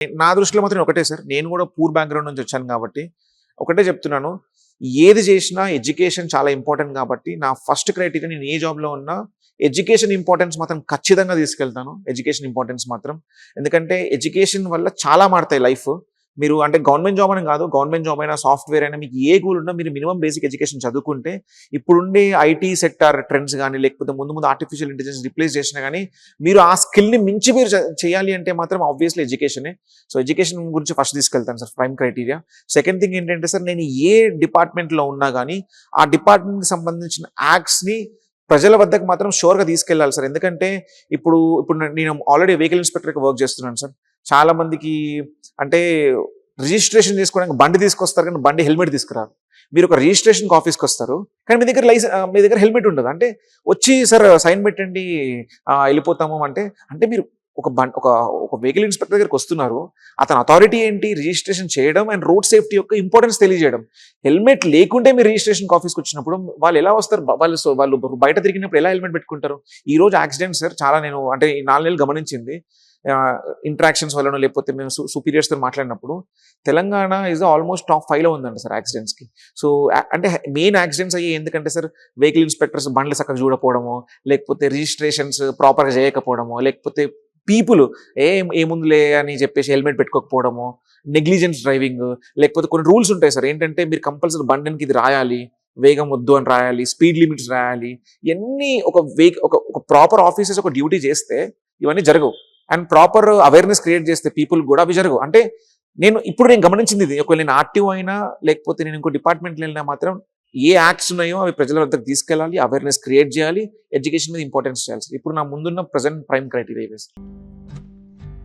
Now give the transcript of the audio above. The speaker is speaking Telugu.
నా దృష్టిలో మాత్రం ఒకటే సార్. నేను కూడా పూర్ బ్యాక్గ్రౌండ్ నుంచి వచ్చాను కాబట్టి ఒకటే చెప్తున్నాను. ఏది చేసినా ఎడ్యుకేషన్ చాలా ఇంపార్టెంట్ కాబట్టి నా ఫస్ట్ క్రైటీరియా నేను ఏ జాబ్లో ఉన్నా ఎడ్యుకేషన్ ఇంపార్టెన్స్ మాత్రం ఖచ్చితంగా తీసుకెళ్తాను. ఎడ్యుకేషన్ ఇంపార్టెన్స్ మాత్రం. ఎందుకంటే ఎడ్యుకేషన్ వల్ల చాలా మారుతాయి లైఫ్ మీరు అంటే గవర్నమెంట్ జాబ్ అని కాదు గవర్నమెంట్ జాబ్ అయినా సాఫ్ట్వేర్ అయినా మీకు ఏ గోల్ ఉన్నా మీరు మినిమం బేసిక్ ఎడ్యుకేషన్ చదువుకుంటే ఇప్పుడుండే ఐటీ సెక్టార్ ట్రెండ్స్ కానీ లేకపోతే ముందు ముందు ఆర్టిఫిషియల్ ఇంటెలిజెన్స్ రిప్లేస్ చేసినా కానీ మీరు ఆ స్కిల్ని మించి మీరు చేయాలి అంటే మాత్రం ఆబ్వియస్లీ ఎడ్యుకేషనే సో ఎడ్యుకేషన్ గురించి ఫస్ట్ తీసుకెళ్తాను sir prime criteria second thing ఏంటంటే సార్ నేను ఏ డిపార్ట్మెంట్లో ఉన్నా కానీ ఆ డిపార్ట్మెంట్కి సంబంధించిన యాక్ట్స్ని ప్రజల వద్దకు మాత్రం షోర్గా తీసుకెళ్ళాలి సార్. ఎందుకంటే ఇప్పుడు ఇప్పుడు నేను ఆల్రెడీ వెహికల్ ఇన్స్పెక్టర్కి వర్క్ చేస్తున్నాను సార్. చాలామందికి అంటే రిజిస్ట్రేషన్ చేసుకోవడానికి బండి తీసుకొస్తారు కానీ బండి హెల్మెట్ తీసుకురారు. మీరు ఒక రిజిస్ట్రేషన్కి ఆఫీస్కి వస్తారు కానీ మీ దగ్గర లైసెన్స్ మీ దగ్గర హెల్మెట్ ఉండదు. అంటే వచ్చి సార్ సైన్ పెట్టండి వెళ్ళిపోతాము అంటే అంటే మీరు ఒక బండ్ ఒక ఒక వెహికల్ ఇన్స్పెక్టర్ దగ్గరికి వస్తున్నారు. అతని అథారిటీ ఏంటి? రిజిస్ట్రేషన్ చేయడం అండ్ రోడ్ సేఫ్టీ యొక్క ఇంపార్టెన్స్ తెలియజేయడం. హెల్మెట్ లేకుంటే మీరు రిజిస్ట్రేషన్ ఆఫీస్కి వచ్చినప్పుడు వాళ్ళు ఎలా వస్తారు? వాళ్ళు వాళ్ళు బయట తిరిగినప్పుడు ఎలా హెల్మెట్ పెట్టుకుంటారు? ఈ రోజు యాక్సిడెంట్ సార్ చాలా నేను అంటే నాలుగు నెలలు గమనించింది. ఇంట్రాక్షన్స్ వలన లేకపోతే మేము సుపీరియర్స్తో మాట్లాడినప్పుడు తెలంగాణ ఇస్ ఆల్మోస్ట్ టాప్ ఫైవ్లో ఉందండి సార్ యాక్సిడెంట్స్కి సో అంటే మెయిన్ యాక్సిడెంట్స్ అయ్యి ఎందుకంటే సార్ వెహికల్ ఇన్స్పెక్టర్స్ బండ్లు చక్కగా చూడకపోవడమో లేకపోతే రిజిస్ట్రేషన్స్ ప్రాపర్గా చేయకపోవడమో లేకపోతే పీపుల్ ఏ ఏముందిలే అని చెప్పేసి హెల్మెట్ పెట్టుకోకపోవడము నెగ్లిజెన్స్ డ్రైవింగ్ లేకపోతే కొన్ని రూల్స్ ఉంటాయి సార్. ఏంటంటే మీరు కంపల్సరీ బండికి ఇది రాయాలి వేగం వద్దు అని రాయాలి స్పీడ్ లిమిట్స్ రాయాలి ఇవన్నీ ఒక వే ఒక ఒక ప్రాపర్ ఆఫీసెస్ ఒక డ్యూటీ చేస్తే ఇవన్నీ జరగవు. అండ్ ప్రాపర్ అవేర్నెస్ క్రియేట్ చేస్తే పీపుల్ కూడా అవి జరగవు. అంటే నేను ఇప్పుడు నేను గమనించింది ఇది. ఒకవేళ నేను ఆర్టీఓ అయినా లేకపోతే నేను ఇంకో డిపార్ట్మెంట్ వెళ్ళినా మాత్రం ఏ యాక్ట్స్ ఉన్నాయో అవి ప్రజల వద్దకు తీసుకెళ్ళాలి అవేర్నెస్ క్రియేట్ చేయాలి ఎడ్యుకేషన్ మీద ఇంపార్టెన్స్ చేయాలి ఇప్పుడు నా ముందున్న ప్రజెంట్ ప్రైమ్ క్రైటీరియా